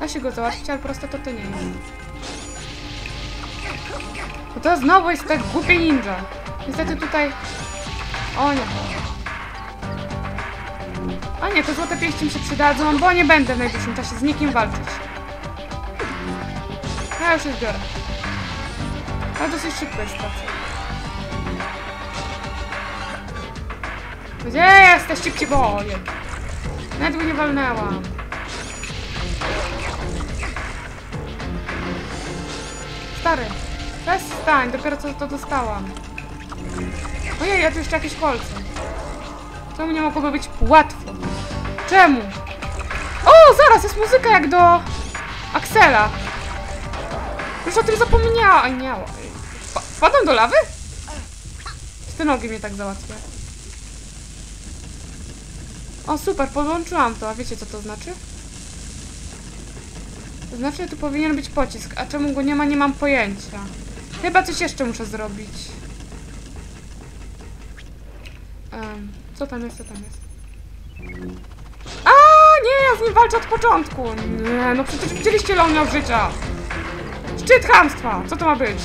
Da się go załatwić, ale prosto to to nie jest. Bo to znowu jest tak głupie ninja. Niestety tutaj... O nie. A nie, te złote pięści mi się przydadzą, bo nie będę w najbliższym czasie z nikim walczyć. Ja już je zbiorę. Ale dosyć szybko jest stracę. Gdzie jesteście, pcieboje? Nawet go nie walnęłam. Stary, przestań, dopiero co to dostałam. Ojej, ja tu jeszcze jakieś kolce. Czemu nie mogłoby być łatwo? Czemu? O, zaraz, jest muzyka jak do Axela. Już o tym zapomniałam. Nie, Wpa- wpadam do lawy? Czy te nogi mnie tak załatwia? O, super, podłączyłam to. A wiecie, co to znaczy? To że tu powinien być pocisk. A czemu go nie ma, nie mam pojęcia. Chyba coś jeszcze muszę zrobić. Em, co tam jest, co tam jest? A nie, ja z nim walczę od początku. Nie, no przecież widzieliście ile on miał życia. Szczyt chamstwa! Co to ma być?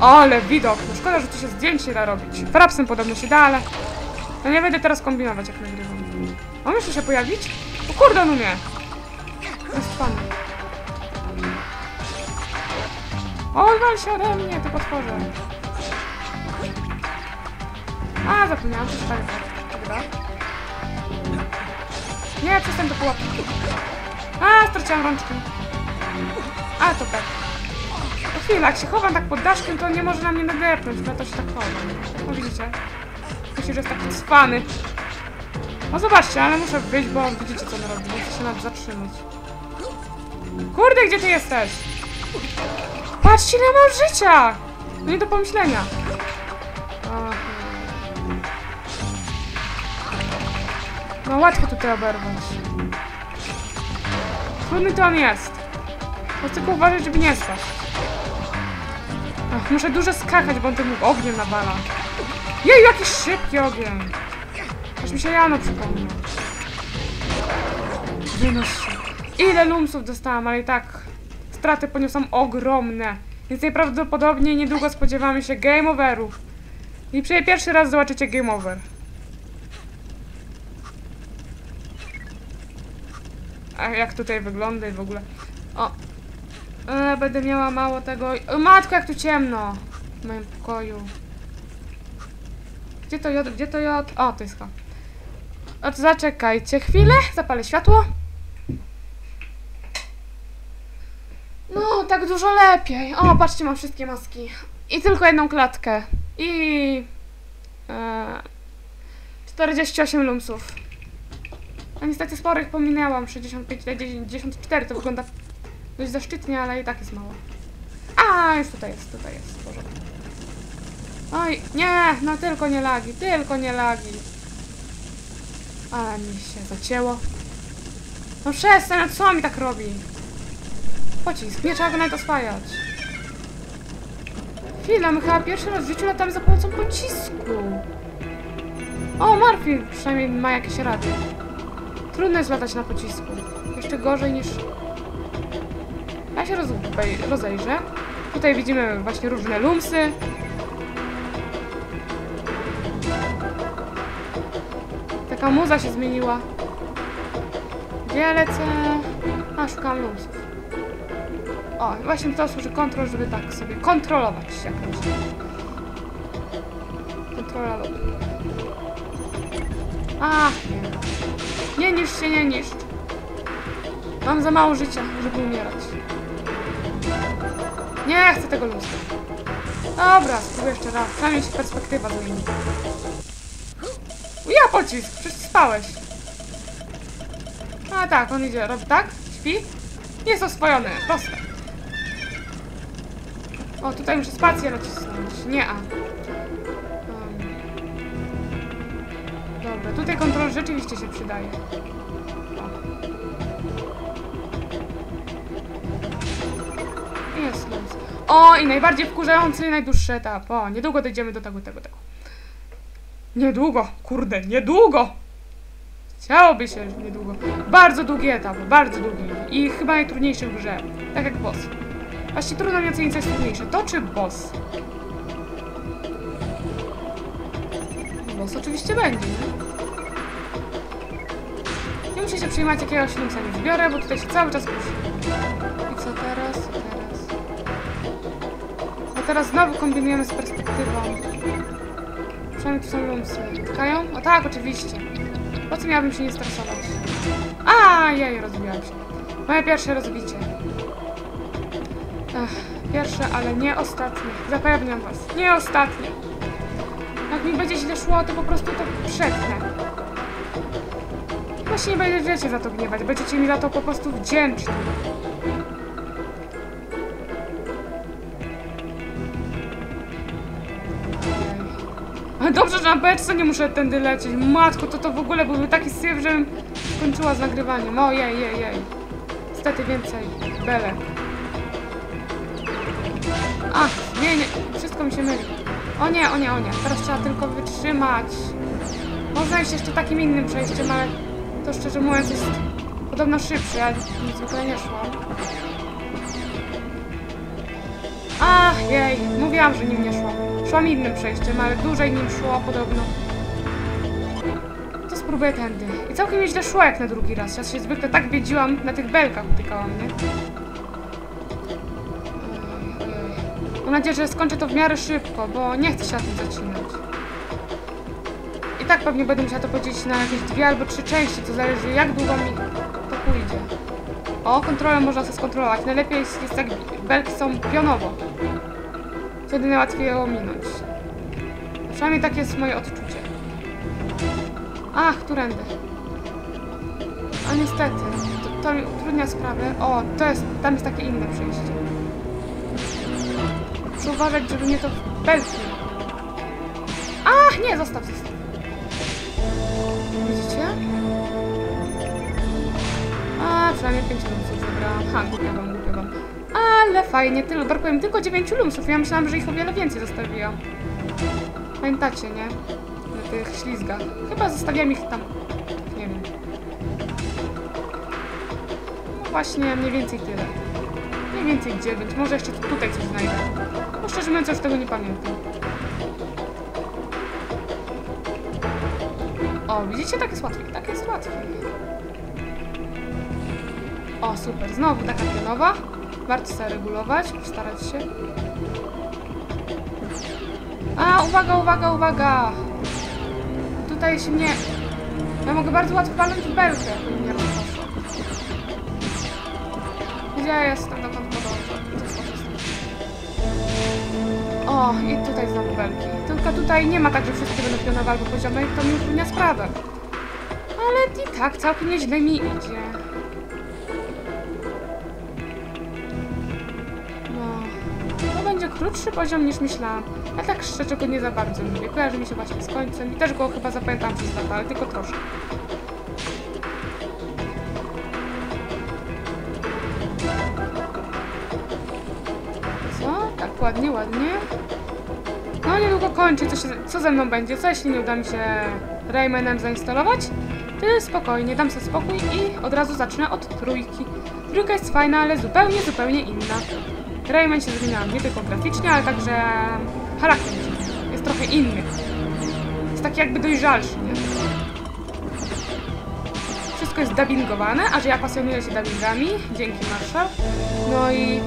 Ale widok. No szkoda, że tu się zdjęć nie da robić. Frapsem podobno się da, ale... No nie będę teraz kombinować, jak nagrywam. On jeszcze się pojawić? O kurde, on umie. Pan. Odwal się ode mnie, ty potworze. A, zapomniałam, że tak. Dobra. Nie, przestań do pułapki. A, straciłam rączki. A, to tak. To chwila, jak się chowam tak pod daszkiem, to nie może na mnie nadepnąć, no to się tak chowam. No widzicie? Myślę, że jest taki cwany. No zobaczcie, ale muszę wyjść, bo widzicie co on robi. Chcę się nawet zatrzymać. Kurde, gdzie ty jesteś? Patrzcie, ile mam życia! No nie do pomyślenia. No łatwo tutaj oberwać. Trudny to on jest. Bo tylko uważać, żeby nie spaść. Ach, muszę dużo skakać, bo on tym ogniem nawala. Jej, jakiś szybki ogień. Aż mi się Jano przypomniał. Nie no, ile lumsów dostałam, ale i tak straty poniosłam ogromne. Więc najprawdopodobniej niedługo spodziewamy się game overów. I przynajmniej pierwszy raz zobaczycie game over. A jak tutaj wygląda i w ogóle. O. E, będę miała mało tego. O, matko, jak tu ciemno. W moim pokoju. Gdzie to J? Gdzie to J? O, to jest H. O, zaczekajcie chwilę. Zapalę światło. No, tak dużo lepiej. O, patrzcie, mam wszystkie maski. I tylko jedną klatkę. I... E, 48 lumsów. A niestety sporych pominęłam. 65, 94 to wygląda dość zaszczytnie, ale i tak jest mało. A, już tutaj jest, tutaj jest. w porządku. Oj, nie, no tylko nie lagi, tylko nie lagi. Ale mi się zacięło. No przestań, no co mi tak robi? Pocisk, nie trzeba go nawet oswajać. Chwila, my chyba pierwszy raz w życiu latamy za pomocą pocisku. O, Marfin przynajmniej ma jakieś rady. Trudno jest latać na pocisku. Jeszcze gorzej niż... Ja się rozej- rozejrzę. Tutaj widzimy właśnie różne lumsy. Taka muza się zmieniła. Gdzie lecę? A, szukam lumsów. O, właśnie to służy kontrol, żeby tak sobie kontrolować jakąś. Kontrola lodu. Ach, nie. Nie niszcz się, nie niszcz. Mam za mało życia, żeby umierać. Nie chcę tego luzu. Dobra, spróbuję jeszcze raz. Przynajmniej się perspektywa zmieni. Ja pocisk, przecież spałeś. A tak, on idzie, robi tak? Śpi? Jest oswojony, proste. O, tutaj muszę spację nacisnąć. Nie A. Dobra, tutaj kontrol rzeczywiście się przydaje. Jest luz. O, i najbardziej wkurzający, najdłuższy etap. O, niedługo dojdziemy do tego, tego, tego. Niedługo, kurde, niedługo! Chciałoby się niedługo. Bardzo długi etap, bardzo długi. I chyba najtrudniejszy w grze. Tak jak boss. Właściwie trudno mi ocenić, co jest trudniejsze. To czy boss? Boss oczywiście będzie, nie? Nie muszę się przejmować jakiegoś lumsa nie zbiorę, bo tutaj się cały czas kusi. I co teraz? Co teraz? A teraz znowu kombinujemy z perspektywą. Przynajmniej tu są lumsy. Tykają? O tak, oczywiście. Po co miałabym się nie stresować? A, jej, rozbiłam się. Moje pierwsze rozbicie. Ech, pierwsze, ale nie ostatnie. Zapewniam was, nie ostatnie. Jak mi będzie źle szło, to po prostu to przetnę. Właśnie nie będziecie za to gniewać, będziecie mi za to po prostu wdzięczni. Dobrze, że na beczce nie muszę tędy lecieć. Matko, to to w ogóle byłby taki syf, żebym skończyła z nagrywaniem. Ojej, jej, jej. Niestety więcej belek. A, nie, nie, wszystko mi się myli. O nie, o nie, o nie. Teraz trzeba tylko wytrzymać. Można iść jeszcze takim innym przejściem, ale to szczerze mówiąc jest podobno szybsze. Ja nic zwykle nie szłam. Ach, jej, mówiłam, że nim nie szłam. Szłam innym przejściem, ale dłużej nim szło podobno. To spróbuję tędy. I całkiem nieźle szło jak na drugi raz. Ja się zwykle tak wiedziłam, na tych belkach utykałam, nie? Mam nadzieję, że skończę to w miarę szybko, bo nie chcę się na tym zacinać. I tak pewnie będę musiała to podzielić na jakieś dwie albo trzy części, to zależy jak długo mi to pójdzie. O, kontrolę można sobie skontrolować. Najlepiej jest, jest jak belki są pionowo. Wtedy najłatwiej je ominąć. Przynajmniej takie jest moje odczucie. Ach, którędy. A niestety, to, to utrudnia sprawę. O, to jest, tam jest takie inne przejście. Muszę uważać, żeby nie to w belki. Ach, nie, zostaw, zostaw. Widzicie? A, przynajmniej 5 lumsów zebrałam. Ha, głupio wam, głupio wam. Ale fajnie, tyle, brakuje mi tylko 9 lumsów. Ja myślałam, że ich o wiele więcej zostawiłam. Pamiętacie, nie? Na tych ślizgach. Chyba zostawiam ich tam. Nie wiem. No właśnie, mniej więcej tyle. Mniej więcej 9. Może jeszcze tutaj coś znajdę. Szczerze mówiąc, już tego nie pamiętam. O, widzicie? Tak jest łatwiej. Tak jest łatwiej. O, super. Znowu taka pionowa. Warto sobie regulować, postarać się. A, uwaga, uwaga, uwaga! Tutaj się mnie... Ja mogę bardzo łatwo walnąć w belkę, jak mnie. Gdzie ja jestem, dokąd podążę? O, i tutaj znowu belki. Tylko tutaj nie ma tak, że wszystkie będą pionowe albo poziome i to mi utrudnia sprawę. Ale i tak całkiem nieźle mi idzie. No, to będzie krótszy poziom niż myślałam. Ja tak szczerze go nie za bardzo lubię. Kojarzy mi się właśnie z końcem i też go chyba zapamiętam przez lata, ale tylko troszkę. Tak ładnie, ładnie. Niedługo kończy, co, się, co ze mną będzie? Co jeśli nie uda mi się Raymanem zainstalować? Ty spokojnie, dam sobie spokój i od razu zacznę od trójki. Trójka jest fajna, ale zupełnie, zupełnie inna. Rayman się zmieniał nie tylko graficznie, ale także charakter jest trochę inny. Jest taki jakby dojrzalszy, nie? Wszystko jest dubbingowane, a że ja pasjonuję się dubbingami, dzięki Marshall. No i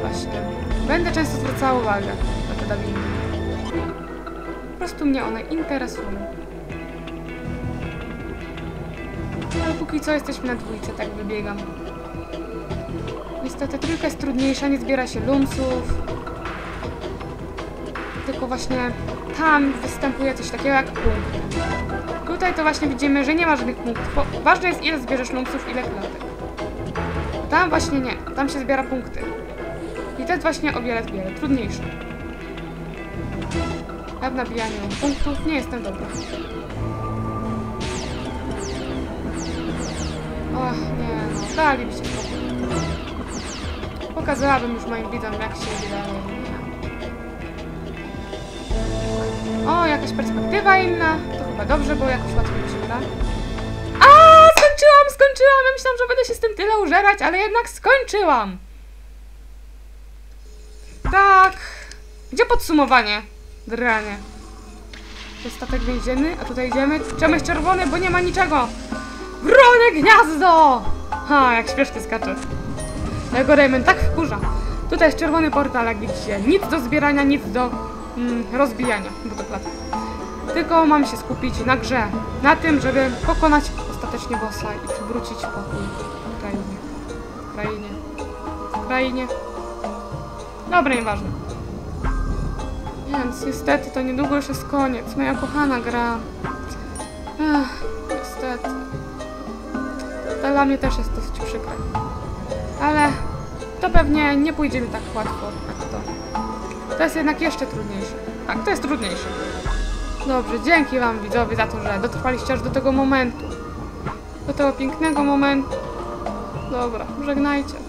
właśnie, będę często zwracała uwagę dubbingi. Po prostu mnie one interesują. Ale póki co jesteśmy na dwójce, tak wybiegam. Niestety trójka jest trudniejsza, nie zbiera się lumsów. Tylko właśnie tam występuje coś takiego jak punkt. Tutaj to właśnie widzimy, że nie ma żadnych punktów. Bo ważne jest ile zbierzesz lumsów, ile klatek. Tam właśnie nie, tam się zbiera punkty. I to jest właśnie o wiele, wiele trudniejsze. Ja w nabijaniu punktów nie jestem dobra. Och, nie no, dalibyście spokój. Pokazałabym już moim widzom, jak się wydaje. O, jakaś perspektywa inna. To chyba dobrze, bo jakoś łatwiej mi się da. skończyłam. Ja myślałam, że będę się z tym tyle użerać, ale jednak skończyłam. Tak. Gdzie podsumowanie? Dranie. To jest statek więzienny, a tutaj idziemy. Czemu jest czerwony? Bo nie ma niczego. Wronie gniazdo! Ha, jak śmiesznie skacze. Ja go Raymond tak wkurza. Tutaj jest czerwony portal, jak widzicie. Nic do zbierania, nic do mm, rozbijania, bo to klata. Tylko mamy się skupić na grze. Na tym, żeby pokonać ostatecznie bossa i przywrócić pokój w krainie. W krainie. W krainie. Dobra, nieważne. Więc niestety to niedługo już jest koniec. Moja kochana gra. Ech, niestety. To dla mnie też jest dosyć przykre. Ale to pewnie nie pójdzie mi tak łatwo jak to. To jest jednak jeszcze trudniejsze. Tak, to jest trudniejsze. Dobrze, dzięki Wam widzowie za to, że dotrwaliście aż do tego momentu. Do tego pięknego momentu. Dobra, żegnajcie.